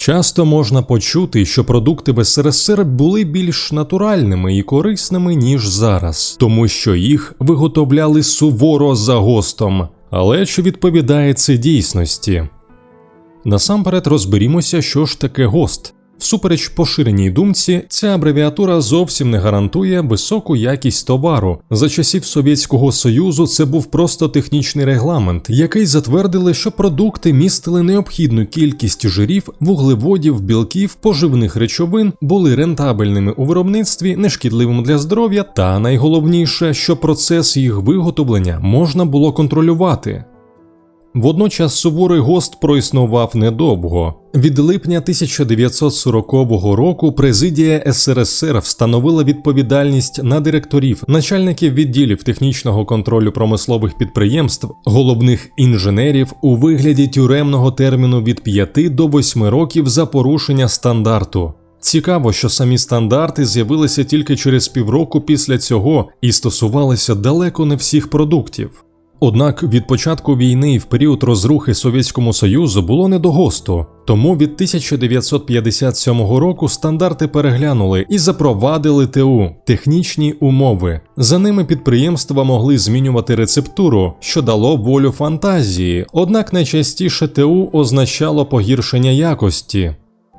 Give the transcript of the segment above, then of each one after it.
Часто можна почути, що продукти в СРСР були більш натуральними і корисними, ніж зараз, тому що їх виготовляли суворо за гостом. Але чи відповідає це дійсності? Насамперед розберімося, що ж таке ГОСТ. Всупереч поширеній думці, ця абревіатура зовсім не гарантує високу якість товару. За часів Совєтського Союзу це був просто технічний регламент, який затвердили, що продукти містили необхідну кількість жирів, вуглеводів, білків, поживних речовин, були рентабельними у виробництві, нешкідливими для здоров'я, та найголовніше, що процес їх виготовлення можна було контролювати. Водночас суворий гост проіснував недовго. Від липня 1940 року президія СРСР встановила відповідальність на директорів, начальників відділів технічного контролю промислових підприємств, головних інженерів у вигляді тюремного терміну від 5 до 8 років за порушення стандарту. Цікаво, що самі стандарти з'явилися тільки через півроку після цього і стосувалися далеко не всіх продуктів. Однак від початку війни в період розрухи Совєтському Союзу було не до госту, тому від 1957 року стандарти переглянули і запровадили ТУ технічні умови. За ними підприємства могли змінювати рецептуру, що дало волю фантазії, однак найчастіше ТУ означало погіршення якості.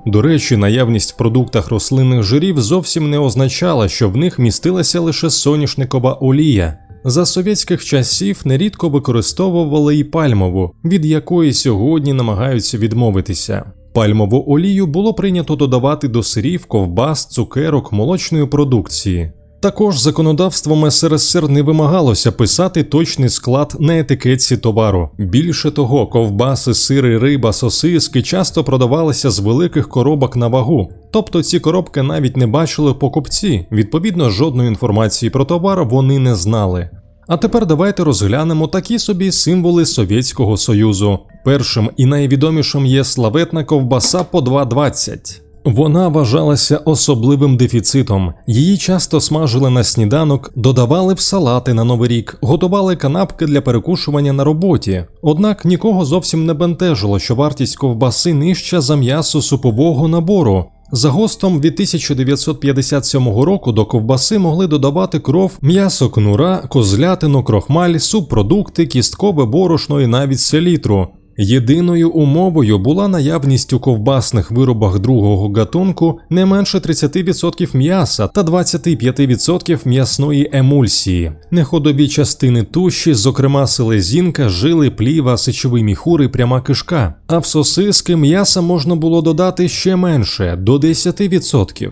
До речі, наявність в продуктах рослинних жирів зовсім не означала, що в них містилася лише соняшникова олія. За совєтських часів нерідко використовували і пальмову, від якої сьогодні намагаються відмовитися. Пальмову олію було прийнято додавати до сирів, ковбас, цукерок, молочної продукції. Також законодавством СРСР не вимагалося писати точний склад на етикетці товару. Більше того, ковбаси, сири, риба, сосиски часто продавалися з великих коробок на вагу. Тобто ці коробки навіть не бачили покупці, відповідно, жодної інформації про товар вони не знали. А тепер давайте розглянемо такі собі символи Совєтського Союзу. Першим і найвідомішим є славетна ковбаса по 2,20. Вона вважалася особливим дефіцитом. Її часто смажили на сніданок, додавали в салати на новий рік, готували канапки для перекушування на роботі. Однак нікого зовсім не бентежило, що вартість ковбаси нижча за м'ясо супового набору. За гостом від 1957 року до ковбаси могли додавати кров, м'ясо кнура, козлятину, крохмаль, субпродукти, кісткове борошно і навіть селітру. Єдиною умовою була наявність у ковбасних виробах другого гатунку не менше 30% м'яса та 25% м'ясної емульсії, неходові частини туші, зокрема селезінка, жили, пліва, сечовий міхур і пряма кишка. А в сосиски м'яса можна було додати ще менше до 10%.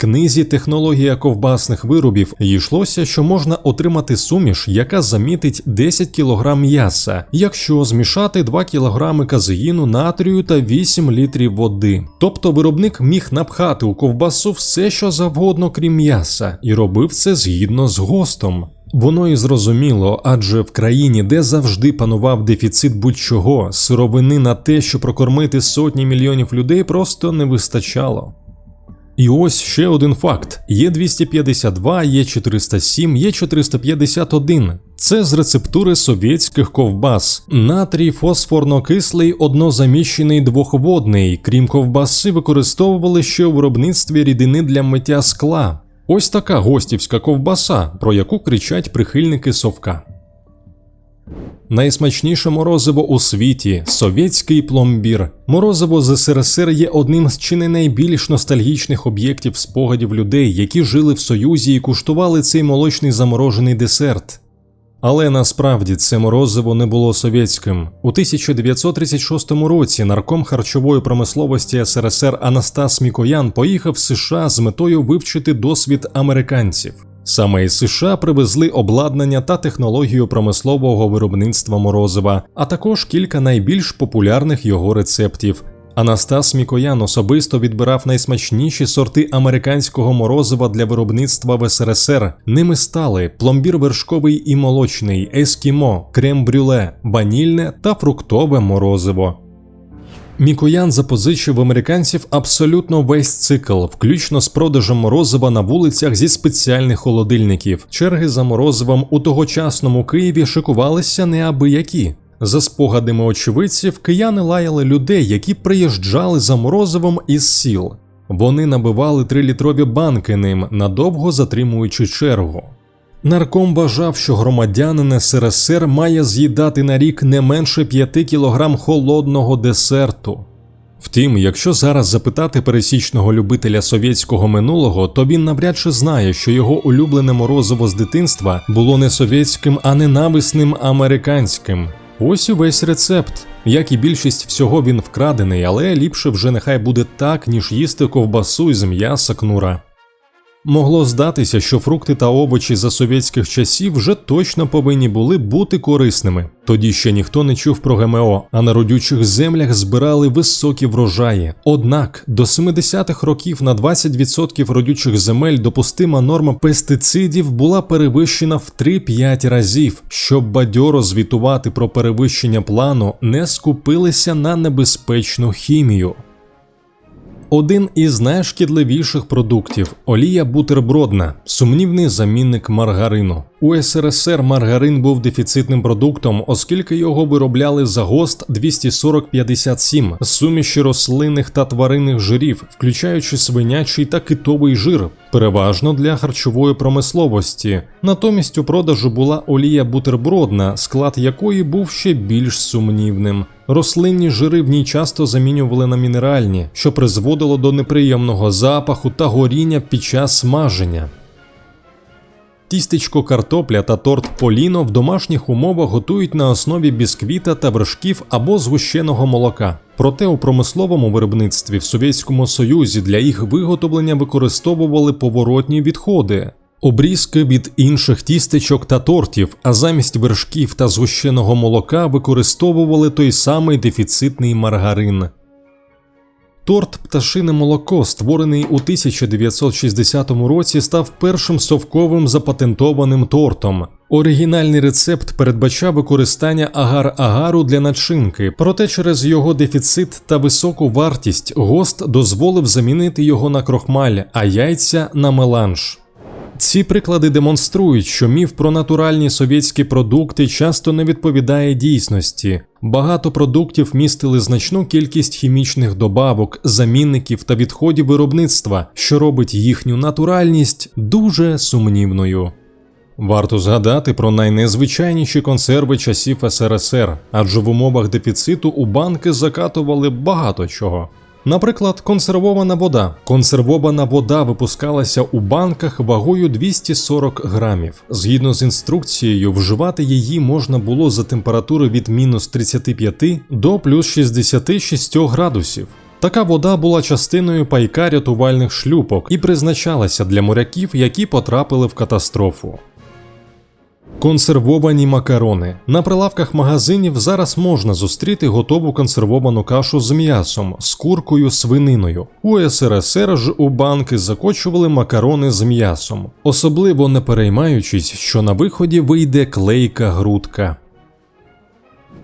Книзі Технологія ковбасних виробів йшлося, що можна отримати суміш, яка замітить 10 кг м'яса, якщо змішати 2 кг казеїну, натрію та 8 літрів води. Тобто виробник міг напхати у ковбасу все, що завгодно, крім м'яса, і робив це згідно з гостом. Воно і зрозуміло, адже в країні, де завжди панував дефіцит будь-чого, сировини на те, що прокормити сотні мільйонів людей, просто не вистачало. І ось ще один факт: є 252, є 407, є 451. Це з рецептури совєтських ковбас. Натрій фосфорно-кислий однозаміщений двохводний. Крім ковбаси, використовували ще у виробництві рідини для миття скла. Ось така гостівська ковбаса, про яку кричать прихильники совка. Найсмачніше морозиво у світі совєтський пломбір. Морозиво з СРСР є одним з чи не найбільш ностальгічних об'єктів спогадів людей, які жили в Союзі і куштували цей молочний заморожений десерт. Але насправді це морозиво не було совєтським. У 1936 році нарком харчової промисловості СРСР Анастас Мікоян поїхав в США з метою вивчити досвід американців. Саме із США привезли обладнання та технологію промислового виробництва морозива, а також кілька найбільш популярних його рецептів. Анастас Мікоян особисто відбирав найсмачніші сорти американського морозива для виробництва в СРСР. Ними стали пломбір вершковий і молочний, ескімо, крем-брюле, ванільне та фруктове морозиво. Мікоян запозичив американців абсолютно весь цикл, включно з продажем морозива на вулицях зі спеціальних холодильників. Черги за морозивом у тогочасному Києві шикувалися неабиякі. За спогадами очевидців, кияни лаяли людей, які приїжджали за морозивом із сіл. Вони набивали трилітрові банки ним, надовго затримуючи чергу. Нарком вважав, що громадянин СРСР має з'їдати на рік не менше 5 кілограм холодного десерту. Втім, якщо зараз запитати пересічного любителя совєтського минулого, то він навряд чи знає, що його улюблене морозиво з дитинства було не совєтським, а ненависним американським. Ось і весь рецепт. Як і більшість всього він вкрадений, але ліпше вже нехай буде так, ніж їсти ковбасу із м'яса кнура. Могло здатися, що фрукти та овочі за совєтських часів вже точно повинні були бути корисними. Тоді ще ніхто не чув про ГМО, а на родючих землях збирали високі врожаї. Однак до 70-х років на 20% родючих земель допустима норма пестицидів була перевищена в 3-5 разів. Щоб бадьоро звітувати про перевищення плану, не скупилися на небезпечну хімію. Один із найшкідливіших продуктів олія бутербродна, сумнівний замінник маргарину. У СРСР маргарин був дефіцитним продуктом, оскільки його виробляли за ГОСТ 24057 з суміші рослинних та тваринних жирів, включаючи свинячий та китовий жир, переважно для харчової промисловості. Натомість у продажу була олія бутербродна, склад якої був ще більш сумнівним. Рослинні жири в ній часто замінювали на мінеральні, що призводило до неприємного запаху та горіння під час смаження. Тістечко картопля та торт Поліно в домашніх умовах готують на основі бісквіта та вершків або згущеного молока. Проте у промисловому виробництві в Совєтському Союзі для їх виготовлення використовували поворотні відходи. Обрізки від інших тістечок та тортів, а замість вершків та згущеного молока використовували той самий дефіцитний маргарин. Торт пташине молоко, створений у 1960 році, став першим совковим запатентованим тортом. Оригінальний рецепт передбачав використання агар-агару для начинки, проте через його дефіцит та високу вартість гост дозволив замінити його на крохмаль, а яйця на меланж. Ці приклади демонструють, що міф про натуральні совєтські продукти часто не відповідає дійсності. Багато продуктів містили значну кількість хімічних добавок, замінників та відходів виробництва, що робить їхню натуральність дуже сумнівною. Варто згадати про найнезвичайніші консерви часів СРСР, адже в умовах дефіциту у банки закатували багато чого. Наприклад, консервована вода. Консервована вода випускалася у банках вагою 240 грамів. Згідно з інструкцією, вживати її можна було за температури від мінус 35 до плюс 66 градусів. Така вода була частиною пайка рятувальних шлюпок і призначалася для моряків, які потрапили в катастрофу. Консервовані макарони. На прилавках магазинів зараз можна зустріти готову консервовану кашу з м'ясом, з куркою, свининою. У СРСР ж у банки закочували макарони з м'ясом, особливо не переймаючись, що на виході вийде клейка грудка.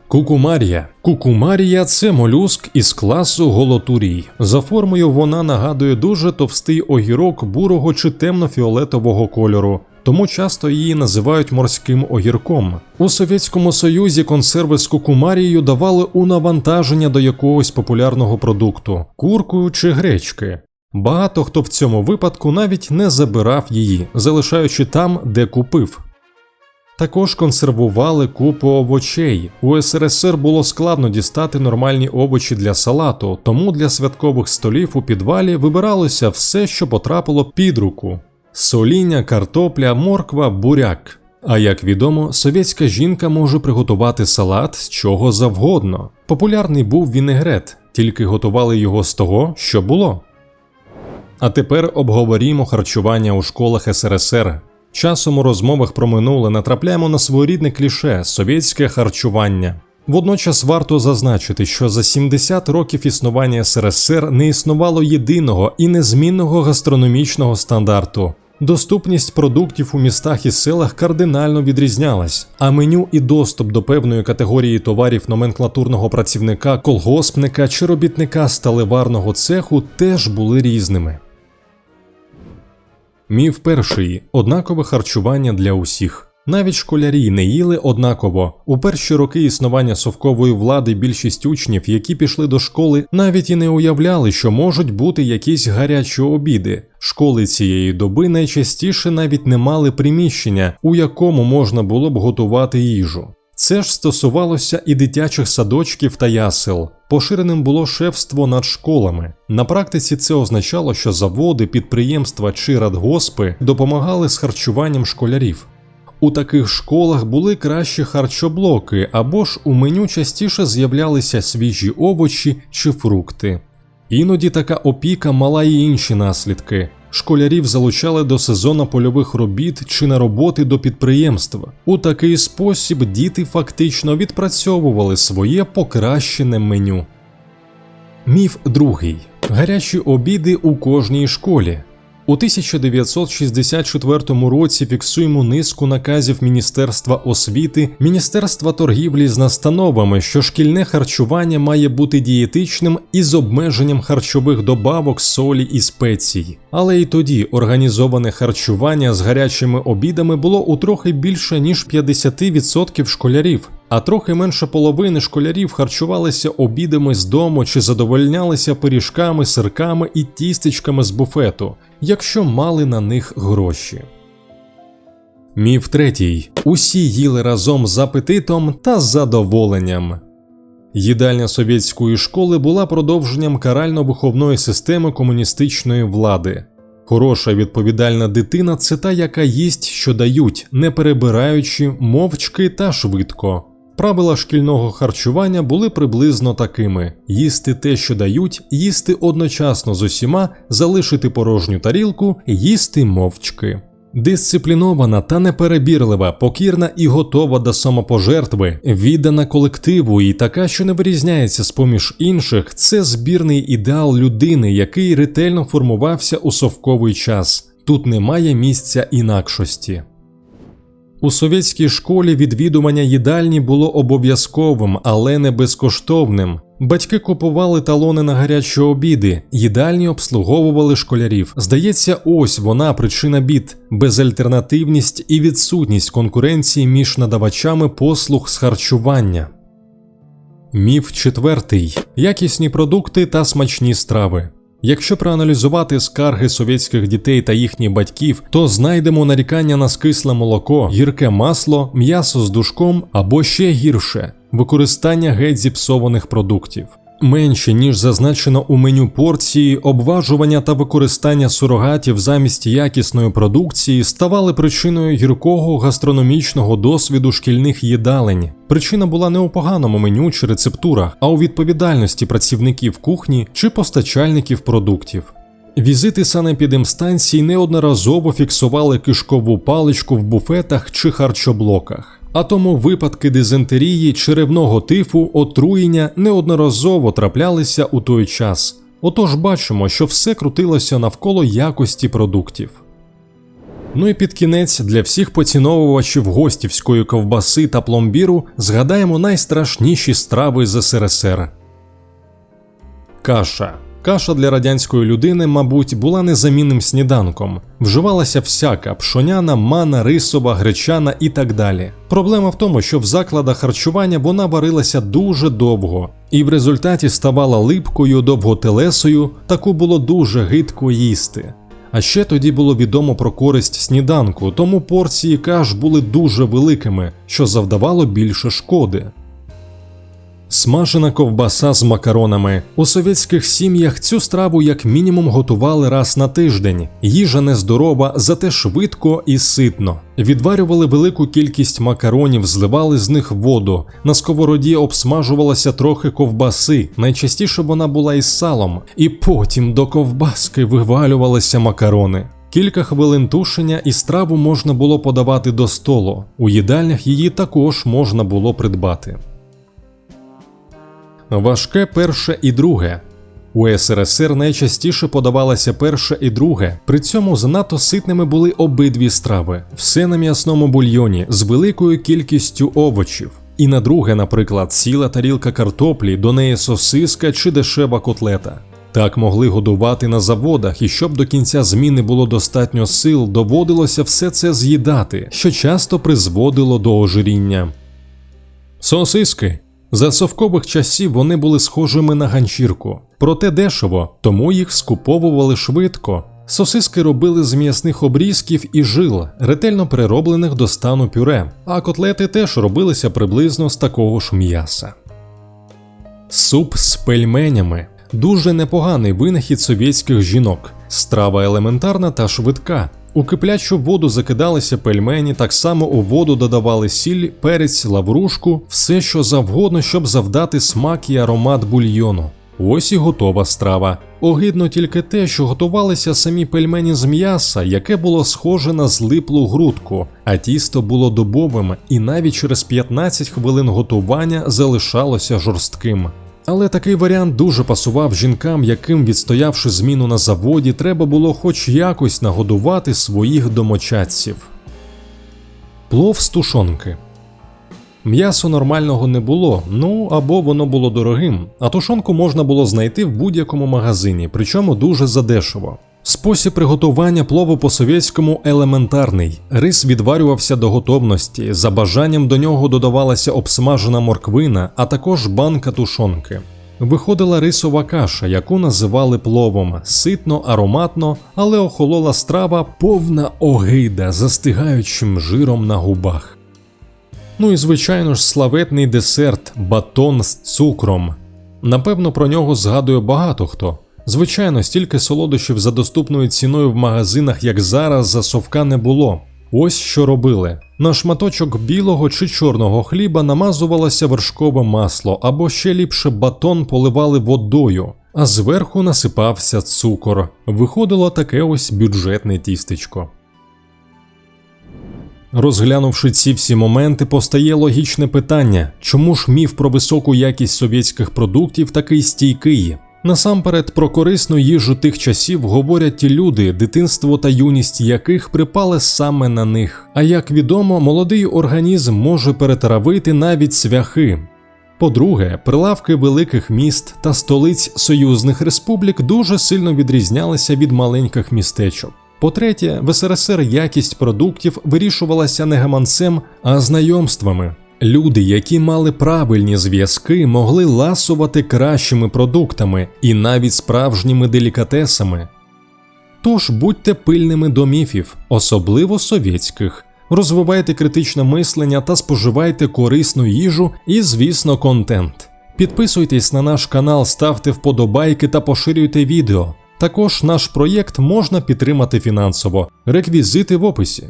Кукумарія. Кукумарія це молюск із класу голотурій. За формою вона нагадує дуже товстий огірок бурого чи темно-фіолетового кольору тому часто її називають морським огірком. У Совєтському Союзі консерви з кукумарією давали у навантаження до якогось популярного продукту куркою чи гречки. Багато хто в цьому випадку навіть не забирав її, залишаючи там, де купив. Також консервували купу овочей. У СРСР було складно дістати нормальні овочі для салату, тому для святкових столів у підвалі вибиралося все, що потрапило під руку соління, картопля, морква, буряк. А як відомо, совєтська жінка може приготувати салат з чого завгодно. Популярний був вінегрет, тільки готували його з того, що було. А тепер обговорімо харчування у школах СРСР. Часом у розмовах про минуле натрапляємо на своєрідне кліше совєтське харчування. Водночас варто зазначити, що за 70 років існування СРСР не існувало єдиного і незмінного гастрономічного стандарту. Доступність продуктів у містах і селах кардинально відрізнялась, а меню і доступ до певної категорії товарів номенклатурного працівника, колгоспника чи робітника сталеварного цеху теж були різними. Міф перший однакове харчування для усіх. Навіть школярі не їли однаково. У перші роки існування совкової влади більшість учнів, які пішли до школи, навіть і не уявляли, що можуть бути якісь гарячі обіди. Школи цієї доби найчастіше навіть не мали приміщення, у якому можна було б готувати їжу. Це ж стосувалося і дитячих садочків та ясел. Поширеним було шефство над школами. На практиці це означало, що заводи, підприємства чи радгоспи допомагали з харчуванням школярів. У таких школах були кращі харчоблоки або ж у меню частіше з'являлися свіжі овочі чи фрукти. Іноді така опіка мала й інші наслідки. Школярів залучали до сезону польових робіт чи на роботи до підприємства. У такий спосіб діти фактично відпрацьовували своє покращене меню. Міф другий: гарячі обіди у кожній школі. У 1964 році фіксуємо низку наказів Міністерства освіти, Міністерства торгівлі з настановами, що шкільне харчування має бути дієтичним і з обмеженням харчових добавок, солі і спецій. Але і тоді організоване харчування з гарячими обідами було у трохи більше ніж 50% школярів. А трохи менше половини школярів харчувалися обідами з дому чи задовольнялися пиріжками, сирками і тістечками з буфету, якщо мали на них гроші. Міф третій. Усі їли разом з апетитом та задоволенням. Їдальня совєтської школи була продовженням карально-виховної системи комуністичної влади. Хороша відповідальна дитина це та, яка їсть, що дають, не перебираючи мовчки та швидко. Правила шкільного харчування були приблизно такими: їсти те, що дають, їсти одночасно з усіма, залишити порожню тарілку, їсти мовчки. Дисциплінована та неперебірлива, покірна і готова до самопожертви, віддана колективу і така, що не вирізняється з поміж інших, це збірний ідеал людини, який ретельно формувався у совковий час. Тут немає місця інакшості. У совєтській школі відвідування їдальні було обов'язковим, але не безкоштовним. Батьки купували талони на гарячі обіди, їдальні обслуговували школярів. Здається, ось вона причина бід, безальтернативність і відсутність конкуренції між надавачами послуг з харчування. Міф четвертий: якісні продукти та смачні страви. Якщо проаналізувати скарги совєтських дітей та їхніх батьків, то знайдемо нарікання на скисле молоко, гірке масло, м'ясо з душком або ще гірше використання геть зіпсованих продуктів. Менше ніж зазначено у меню порції, обважування та використання сурогатів замість якісної продукції ставали причиною гіркого гастрономічного досвіду шкільних їдалень. Причина була не у поганому меню чи рецептурах, а у відповідальності працівників кухні чи постачальників продуктів. Візити санепідемстанцій неодноразово фіксували кишкову паличку в буфетах чи харчоблоках. А тому випадки дизентерії, черевного тифу, отруєння неодноразово траплялися у той час. Отож бачимо, що все крутилося навколо якості продуктів. Ну і під кінець для всіх поціновувачів гостівської ковбаси та пломбіру згадаємо найстрашніші страви з СРСР. Каша Каша для радянської людини, мабуть, була незамінним сніданком. Вживалася всяка пшоняна, мана, рисова, гречана і так далі. Проблема в тому, що в закладах харчування вона варилася дуже довго, і в результаті ставала липкою, довготелесою, таку було дуже гидко їсти. А ще тоді було відомо про користь сніданку, тому порції каш були дуже великими, що завдавало більше шкоди. Смажена ковбаса з макаронами. У совєтських сім'ях цю страву як мінімум готували раз на тиждень. Їжа нездорова, зате швидко і ситно. Відварювали велику кількість макаронів, зливали з них воду. На сковороді обсмажувалося трохи ковбаси. Найчастіше вона була із салом, і потім до ковбаски вивалювалися макарони. Кілька хвилин тушення і страву можна було подавати до столу. У їдальнях її також можна було придбати. Важке перше і друге. У СРСР найчастіше подавалося перше і друге, при цьому занадто ситними були обидві страви, все на м'ясному бульйоні з великою кількістю овочів. І на друге, наприклад, ціла тарілка картоплі, до неї сосиска чи дешева котлета. Так могли годувати на заводах, і щоб до кінця зміни було достатньо сил, доводилося все це з'їдати, що часто призводило до ожиріння. Сосиски. За совкових часів вони були схожими на ганчірку, проте дешево, тому їх скуповували швидко. Сосиски робили з м'ясних обрізків і жил, ретельно перероблених до стану пюре, а котлети теж робилися приблизно з такого ж м'яса. Суп з пельменями дуже непоганий винахід совєтських жінок. Страва елементарна та швидка. У киплячу воду закидалися пельмені, так само у воду додавали сіль, перець, лаврушку, все що завгодно, щоб завдати смак і аромат бульйону. Ось і готова страва. Огидно тільки те, що готувалися самі пельмені з м'яса, яке було схоже на злиплу грудку, а тісто було дубовим і навіть через 15 хвилин готування залишалося жорстким. Але такий варіант дуже пасував жінкам, яким, відстоявши зміну на заводі, треба було хоч якось нагодувати своїх домочадців. Плов з тушонки. М'ясо нормального не було, ну або воно було дорогим, а тушонку можна було знайти в будь-якому магазині, причому дуже задешево. Спосіб приготування плову по-совєтському елементарний. Рис відварювався до готовності, за бажанням до нього додавалася обсмажена морквина, а також банка тушонки. Виходила рисова каша, яку називали пловом, ситно, ароматно, але охолола страва повна огида, застигаючим жиром на губах. Ну і звичайно ж славетний десерт батон з цукром. Напевно, про нього згадує багато хто. Звичайно, стільки солодощів за доступною ціною в магазинах, як зараз, за совка не було. Ось що робили: на шматочок білого чи чорного хліба намазувалося вершкове масло, або ще ліпше батон поливали водою, а зверху насипався цукор. Виходило таке ось бюджетне тістечко. Розглянувши ці всі моменти, постає логічне питання, чому ж міф про високу якість совєтських продуктів такий стійкий? Насамперед про корисну їжу тих часів говорять ті люди, дитинство та юність яких припали саме на них. А як відомо, молодий організм може перетравити навіть свяхи. По-друге, прилавки великих міст та столиць союзних республік дуже сильно відрізнялися від маленьких містечок. По-третє, в СРСР якість продуктів вирішувалася не гаманцем, а знайомствами. Люди, які мали правильні зв'язки, могли ласувати кращими продуктами і навіть справжніми делікатесами. Тож будьте пильними до міфів, особливо совєтських, розвивайте критичне мислення та споживайте корисну їжу і, звісно, контент. Підписуйтесь на наш канал, ставте вподобайки та поширюйте відео. Також наш проєкт можна підтримати фінансово, реквізити в описі.